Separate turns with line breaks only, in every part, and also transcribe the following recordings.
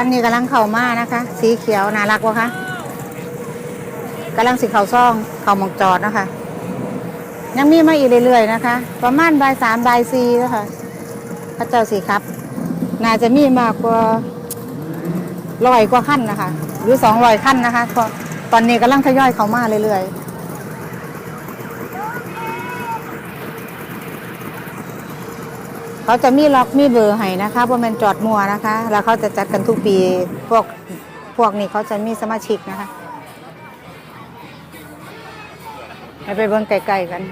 ันนี้กำลังเข่ามานะคะ สีเขียวน่ารักวะคะกำลังสีเข่าซ่องเข่าหมองจอดนะคะ ยังมีมาอีกเรื่อยๆนะคะ ประมาณใบสามใบสี่แล้วค่ะพระเจ้าสีครับ น่าจะมีมากกว่าร้อยกว่าขั้นนะคะ หรือสองร้อยขั้นนะคะตอนนี้กำลังทยอยเข้ามาเรื่อยๆ เขาจะมีล็อกมีเบอร์ให้นะคะว่ามันจอดมัวนะคะ แล้วเขาจะจัดกันทุกปีพวกพวกนี้เขาจะมีสมาชิกนะคะให้ไปเบิ่งไกลๆกัน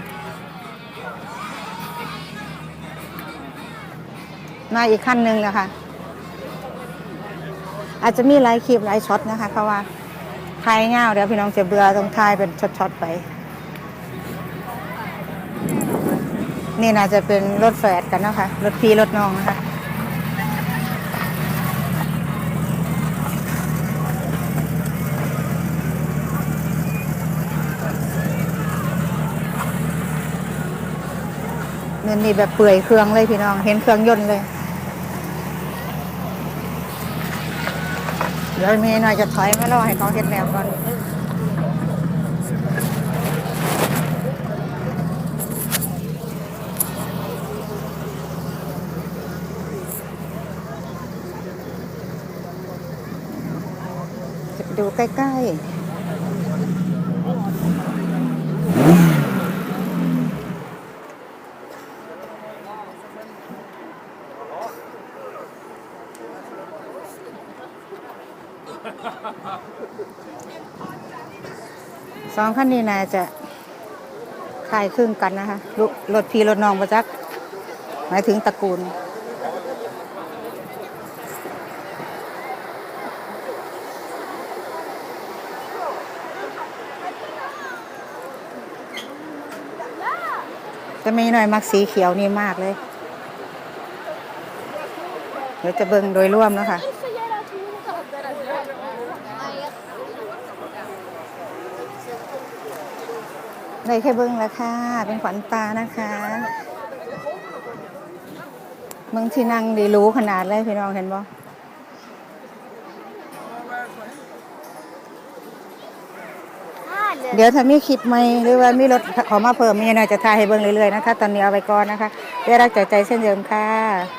มาอีกขั้นหนึ่งแล้วค่ะอาจจะมีหลายคลิปหลายช็อตนะคะ เพราะว่าทายเงาวเดี๋ยวพี่น้องจะเบื่อต้องทายเป็นช็อตๆไป นี่น่าจะเป็นรถแฝดกันนะคะรถพี่รถน้องนะคะเงินนี่แบบเปื่อยเครื่องเลยพี่น้อง เห็นเครื่องยนต์เลยเดี๋ยวมีหน่อยจะถอยไม่รอให้เขาเห็นแล้วก่อน ดูใกล้ ๆ สองคันนี้นาจะคลายคลึงกันนะคะรถพี่รถน้องประจักษ์หมายถึงตระกูล จะมีหน่อยมักสีเขียวนี่มากเลย เดี๋ยวจะเบิ่งโดยร่วมนะคะได้แค่เบิ้งแล้วค่ะ เป็นขวัญตานะคะเมืองที่นั่งดีรู้ขนาดเลยพี่น้องเห็นบ่ เดี๋ยวถ้ามีคลิปใหม่หรือว่ามีรถขอมาเพิ่มมีหน่อยจะถ่ายให้เบิ่งเรื่อยๆนะคะ ตอนนี้เอาไปก่อนนะคะได้รักจากใจเช่นเดิมค่ะ